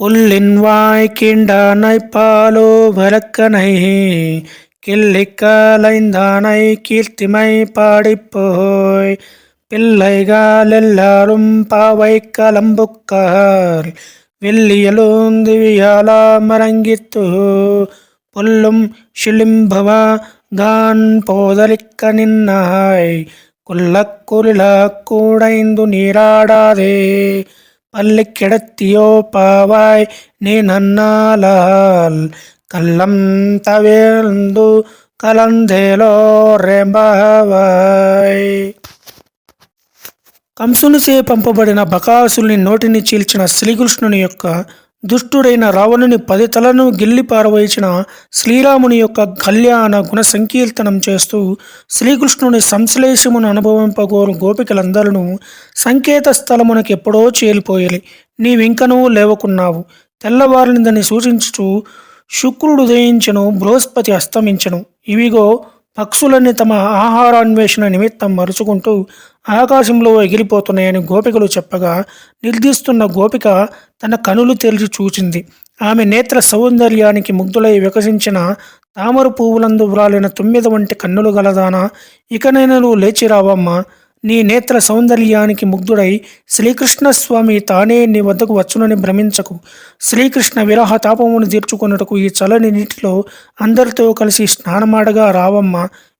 புல்லின்வாய் கீண்டானை பாலோ வலக்கனை கிள்ளிக்காலைந்தானை கீர்த்திமை பாடிப்போய். பிள்ளைகால் எல்லாரும் பாவை கலம்புக்கார் வெள்ளியலோந்திவியாலா மரங்கித்து. புல்லும் ஷிலிம்பவா கான் போதலிக்க நின்னாய். குல்லக்குருளா கூடைந்து நீராடாதே. పల్లెక్కెడత్తియోపావాయ్ నీ నన్నాల కల్లం తవేందు కలందేలో రేంబావాయ్ కంసునిసే పంపబడిన బకాసుల్ని నోటిని చీల్చిన శ్రీకృష్ణుని యొక్క దుష్టుడైన రావణుని పది తలను గిల్లి పారవేసిన శ్రీరాముని యొక్క కళ్యాణ గుణ సంకీర్తనం చేస్తూ శ్రీకృష్ణుని సంశ్లేషమును అనుభవింపగోరు గోపికలందరూ సంకేత స్థలమునకు ఎప్పుడో చేలిపోయాలి నీవింకనూ లేవకున్నావు. తెల్లవారినిదని సూచించుచు శుక్రుడు ఉదయించను బృహస్పతి అస్తమించను. ఇవిగో పక్షులన్నీ తమ ఆహారాన్వేషణ నిమిత్తం మరుచుకుంటూ ఆకాశంలో ఎగిరిపోతున్నాయని గోపికలు చెప్పగా నిర్దిస్తున్న గోపిక తన కనులు తెరిచి చూచింది. ఆమె నేత్ర సౌందర్యానికి ముగ్ధులై వికసించిన తామర పువ్వులందు వ్రాలిన తొమ్మిది వంటి కన్నులు గలదాన? ఇకనైనా లేచి లేచిరావమ్మా. నీ నేత్ర సౌందర్యానికి ముగ్ధుడై శ్రీకృష్ణస్వామి తానే నీ వద్దకు వచ్చునని భ్రమించకు. శ్రీకృష్ణ విరహ తాపమును తీర్చుకొనుటకు ఈ చలని నీటిలో అందరితో కలిసి స్నానమాడగా రావమ్మ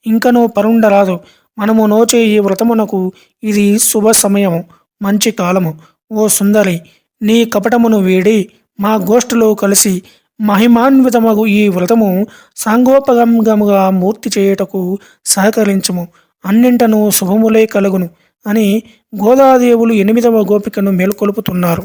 ఇంకనూ పరుండరాదు మనము నోచే ఈ వ్రతమునకు ఇది శుభ సమయము మంచి కాలము. ఓ సుందరి నీ కపటమును వీడి మా గోష్ఠిలో కలిసి మహిమాన్వితమగు ఈ వ్రతము సాంగోపగంగముగా మూర్తి చేయుటకు సహకరించము. అన్నింటను శుభములే కలుగును అని గోదాదేవులు ఎనిమిదవ గోపికను మేల్కొలుపుతున్నారు.